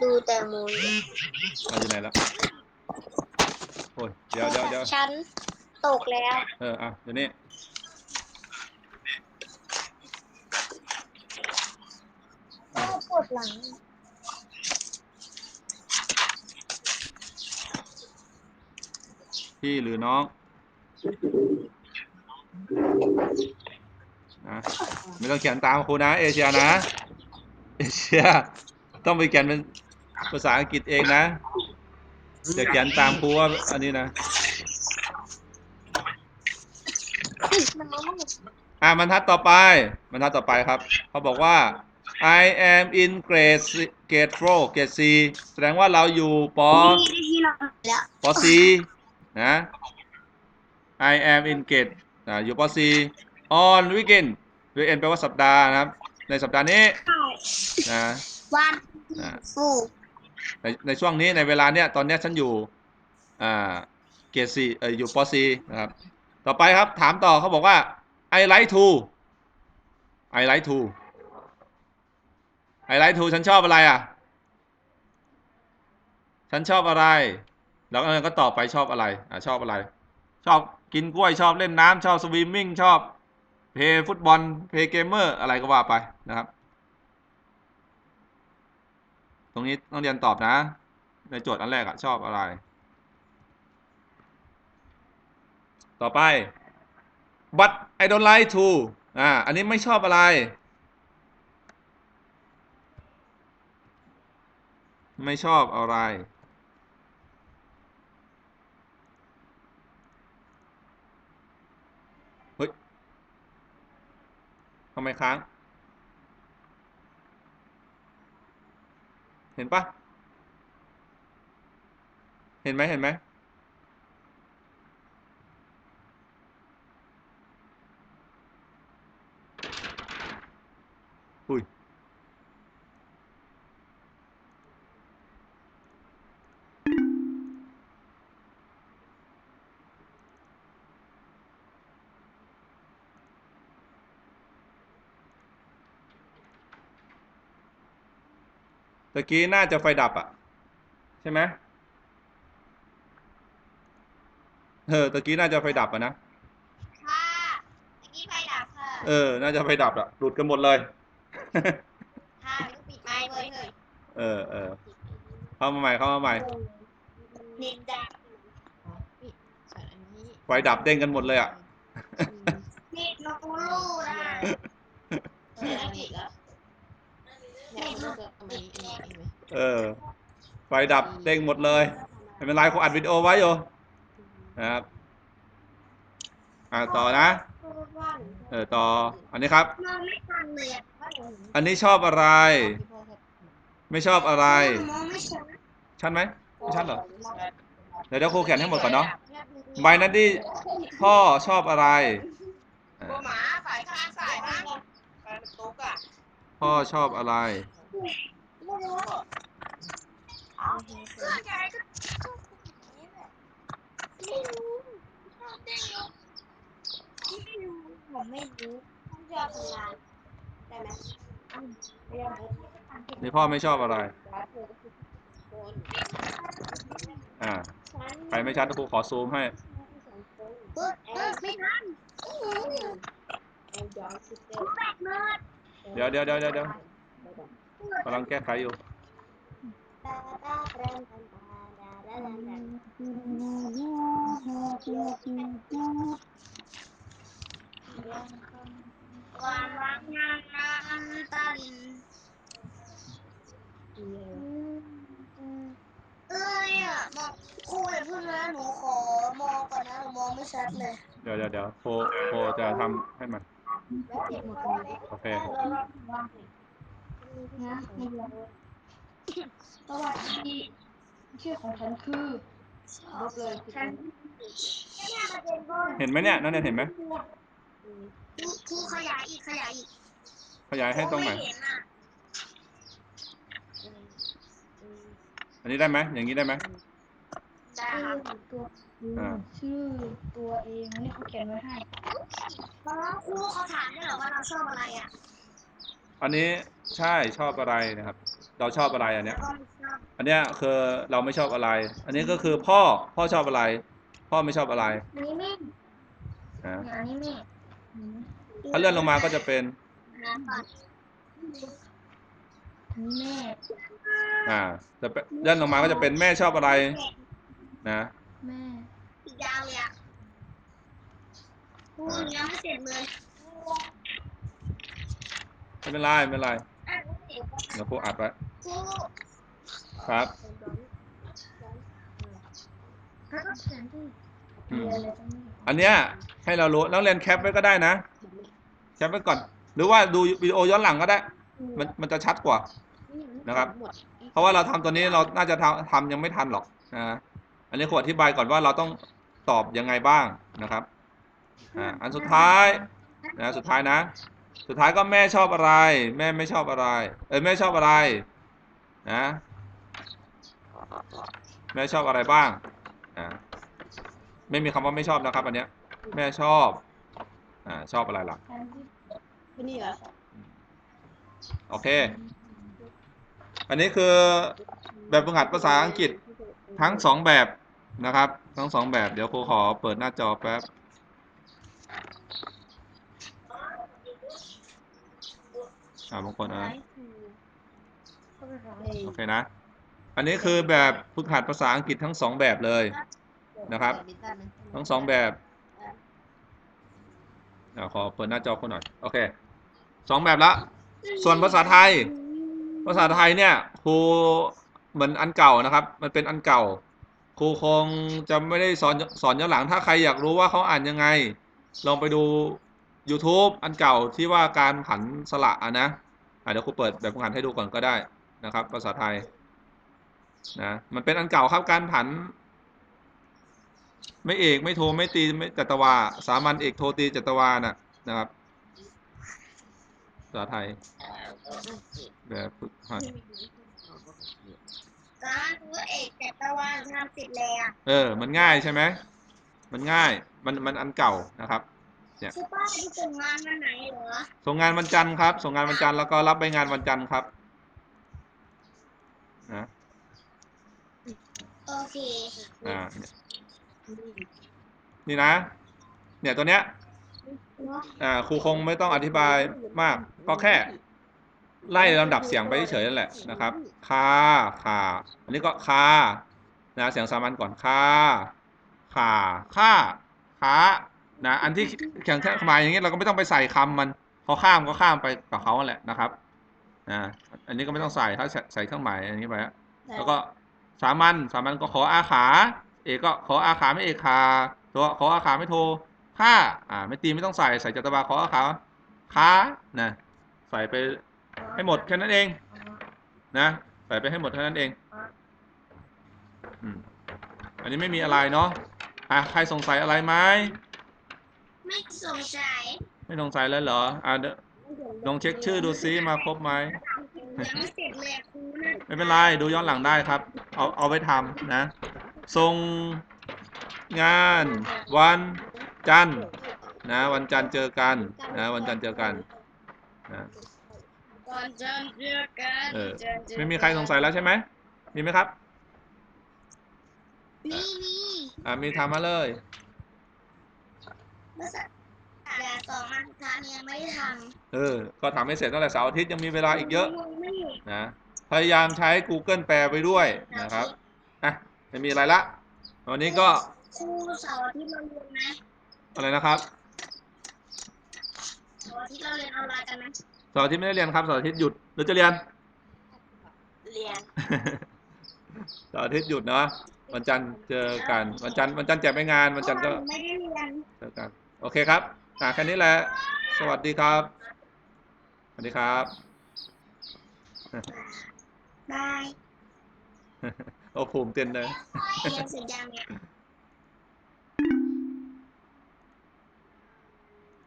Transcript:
ดูแต่มูลเอาอยู่ไหนแล้วโอ้ยเดี๋ยวเดี๋ยวเดี๋ยวฉันตกแล้ว เอออะเดี๋ยวนี้ปวดหลัง พี่หรือน้อง นะไม่ต้องเขียนตามครูนะ เอเชียนะ เอเชีย ต้องไปเขียนเป็นภาษาอังกฤษเองนะจะเขียนตามครูว่าอันนี้นะอ่าบรรทัดต่อไปบรรทัดต่อไปครับ เขาบอกว่า I am in grade grade 4 grade C แสดงว่าเราอยู่ปป C นะ I am in grade อ่าอยู่ป C on weekend weekend แปลว่าสัปดาห์นะครับ ในสัปดาห์นี้นะวันอ่าฟูในในช่วงนี้ในเวลาเนี้ยตอนเนี้ยฉันอยู่อ่าเกรด C เอออยู่ป C นะครับ ต่อไปครับถามต่อเขาบอกว่า I like to I like to I like to ฉันชอบอะไรอะ ฉันชอบอะไร แล้วก็ตอบไปชอบอะไร อะชอบอะไร ชอบกินกล้วยชอบเล่นน้ำชอบสวิมมิ่งชอบ เพย์ฟุตบอลเพย์เกมเมอร์อะไรก็ว่าไปนะครับ ตรงนี้ต้องเรียนตอบนะ ในโจทย์อันแรกอะชอบอะไร ต่อไป but I don't like to อ่าอันนี้ไม่ชอบอะไร ไม่ชอบอะไร เฮ้ย ทำไมค้าง เห็นปะเห็นไหมเห็นไหม อุ้ย ตะกี้น่าจะไฟดับอะ ใช่ไหมเออตะกี้น่าจะไฟดับอะนะค่ะเมื่อกี้ไฟดับค่ะเออ น่าจะไฟดับอะหลุดกันหมดเลยค่ะไม่ต้องปิดไม้เลยเลยเออเออเข้ามาใหม่เข้ามาใหม่นินจาส่วนอันนี้ไฟดับเด้งกันหมดเลยอะนิดนูรูนะเอออันนี้แล้วเนี่ยมันก็เอามาอันนี้อันนี้อันนี้ไหม เออ ไฟดับเด้งหมดเลยไม่เป็นไรคงอัดวิดีโอไว้อยู่นะครับอ่าต่อนะ เออต่อ อันนี้ครับมองไม่ทันเลยอะอันนี้ชอบอะไรที่พ่อครับไม่ชอบอะไรมองไม่ชัดชัดไหมไม่ชัดเหรอเดี๋ยวเดี๋ยวครูเขียนให้หมดก่อนเนาะใบนัดดี้พ่อชอบอะไรอ่าหมาสายข้างสายมากสายตุ๊กอะพ่อชอบอะไร ไม่รู้เอาเพื่อนใจก็ชอบอย่างนี้แหละไม่รู้ชอบได้รู้ไม่รู้ผมไม่รู้ต้องชอบทำงานได้ไหมอืมไม่ได้นี่พ่อไม่ชอบอะไรคนอ่า ใครไม่ชัดครูขอซูมให้เปิดเปิดไม่ทันเอ็นจอยซิสเตอแบกเนิร์ดเดี๋ยวเดี๋ยวเดี๋ยวเดี๋ยวเดี๋ยว กำลังแก้ไขอยู่วันรักงานนันตาลินเอ้ยอะบอกครูอย่าเพิ่งนะหนูขอมองก่อนนะหนูมองไม่ชัดเลยเดี๋ยวเดี๋ยวเดี๋ยวโฟโฟจะทำให้มันแล้วเก็ บหมดเลยโอเคสวัสดีชื่อของฉันคือลบเลยฉันเห็นไหมเนี่ยนั่นเนี่ยเห็นไหมครูขยายอีกขยายอีกขยายให้ตรงไหนม่เห็นอะอันนี้ได้ไหมอย่างนี้ได้ไหมได้ครับตัวคืออ่าชื่อตัวเองนี่เขาเขียนไว้ให้เพราะว่าครูเขาถามด้วยเหรอว่าเราชอบอะไรอะ อันนี้ใช่ชอบอะไรนะครับ เราชอบอะไรอันเนี้แล้วยก็ไม่ชอบอันเนี้ยคือเราไม่ชอบอะไร อันนี้ก็คือพ่อพ่อชอบอะไร พ่อไม่ชอบอะไรอันนี้แม่นะอันนี้แม่อืมถ้าเลื่อนลงมาก็จะเป็นนะก่อนอันนี้แม่อ่าจะเป็นเลื่อนลงมาก็จะเป็นแม่ชอบอะไร นะแม่อีกยาวเลยอะครูยังไม่เสร็จเลย ไม่เป็นไรไม่เป็นไรอะไม่เสร็จเดี๋ยวครูอัดไว้ครูครับก็เขียนที่อืเรีมยนอะไรตรงนี้อันเนี้ยให้เรารู้นักเรียนแคปไว้ก็ได้นะ แคปไว้ก่อน หรือว่าดูวิดีโอย้อนหลังก็ได้ มันมันจะชัดกว่านะครับ เพราะว่าเราทำตัวนี้เราน่าจะทำทำยังไม่ทันหรอกนะอันนี้ครูอธิบายก่อนว่าเราต้องตอบยังไงบ้างนะครับอ่าอันสุดท้ายนะสุดท้ายนะ สุดท้ายก็แม่ชอบอะไร แม่ไม่ชอบอะไร เอ้ยแม่ชอบอะไรนะแม่ชอบอะไรบ้างอ่าไม่มีคำว่าไม่ชอบนะครับ อันเนี้ย แม่ชอบอ่าชอบอะไรล่ะอันที่ที่นี่เหรอโอเค อันนี้คือแบบฝึกหัดภาษาอังกฤษทั้งสองแบบนะครับ ทั้งสองแบบเดี๋ยวครูขอเปิดหน้าจอแป๊บ อ่าบางคนอะเขาไปหาโอเคนะ อันนี้คือแบบฝึกหัดภาษาอังกฤษทั้งสองแบบเลยนะครับ ทั้งสองแบบเดี๋ยวขอเปิดหน้าจอคุณหน่อยโอเคสองแบบละส่วนภาษาไทย ภาษาไทยเนี่ยครูเหมือนอันเก่านะครับ มันเป็นอันเก่า ครูคงจะไม่ได้สอนสอนย้อนหลังถ้าใครอยากรู้ว่าเขาอ่านยังไง ลองไปดู YouTube อันเก่าที่ว่าการผันสระอะนะอะเดี๋ยวครูเปิดแบบผันให้ดูก่อนก็ได้นะครับ ภาษาไทยนะมันเป็นอันเก่าครับการผัน ไม่เอกไม่โทไม่ตีไม่จัตวา สามัญเอกโทตีจัตวาน่ะนะครับภาษาไทยแบบฝึกหัดสารตัวเอกแต่ตะวันทำติดแล้วเออ มันง่ายใช่ไหมมันง่ายมันมันอันเก่านะครับ ซูเปอร์ที่ส่งงานวันไหนเหรอส่งงานวันจันทร์ครับ ส่งงานวันจันทร์แล้วก็รับใบงานวันจันทร์ครับนะโอเคอ่าเนี่ยนี่นะ เนี่ยตัวเนี้ยอ่าครูคงไม่ต้องอธิบายมากก็แค่ ไล่ลำดับเสียงไปเฉยๆนั่นแหละนะครับคาคาอันนี้ก็คานะเสียงสามัญก่อนคาคาค่าค้า นะอันที่เขียนแค่หมายอย่างนี้เราก็ไม่ต้องไปใส่คำมันพอข้ามก็ข้ามไปกับเขาแหละนะครับอ่าอันนี้ก็ไม่ต้องใส่ถ้าใส่ใส่เครื่องหมายอย่างนี้ไปอะแล้วก็สามัญสามัญก็ขออาขา เอกก็ขออาขาไม่เอกคาตัวขออาขาไม่โทค่าอ่าไม่ตีไม่ต้องใส่ใส่จตบาขออาขาค้านะใส่ไปให้หมดแค่นั้นเอง นะใส่ไปให้หมดแค่นั้นเองอืมอันนี้ไม่มีอะไรเนาะอะใครสงสัยอะไรไหม ไม่สงสัยไม่สงสัยแล้วเหรออะเดี๋ยวลองเช็คชื่อดูซิมาครบไหมยังไม่เสร็จเลยครูนะไม่เป็นไรดูย้อนหลังได้ครับ เอาเอาไปทำนะส่งงานวันจันทร์นะ วันจันทร์เจอกันนะวันจันทร์เจอกันนะก่อนจะเจอกันเออไม่มีใครสงสัยแล้วใช่ไหมมีไหมครับนี่นี่อ่ามีทำมาเลยภาษา แต่สองอันสุดท้ายยังไม่ได้ทเออ ก็ทำให้เสร็จตั้งแต่เสาร์อาทิตย์ยังมีเวำลาอีกเยอะไม่หยุดนะ พยายามใช้ Google แปลไปด้วยนะครับ อะ ไม่มีอะไรละ วันนี้ก็ครูเสาร์อาทิตย์เราเรียนไหมอะไรนะครับ เสาร์อาทิตย์เราเรียนออนไลน์กันไหมเสาร์อาทิตย์ไม่ได้เรียนครับเสาร์อาทิตย์หยุดหรือจะเรียน เรียน เสาร์อาทิตย์หยุดเนาะ วันจันทร์เจอกัน วันจันทร์วันจันทร์แจกไปงาน วันจันทร์ก็ ไม่ได้เรียน เจอกัน โอเคครับอะแค่นี้แหละ สวัสดีครับ สวัสดีครับ บาย โอ้ภูมิเต้นเลย เรียนเสร็จยังเนี่ย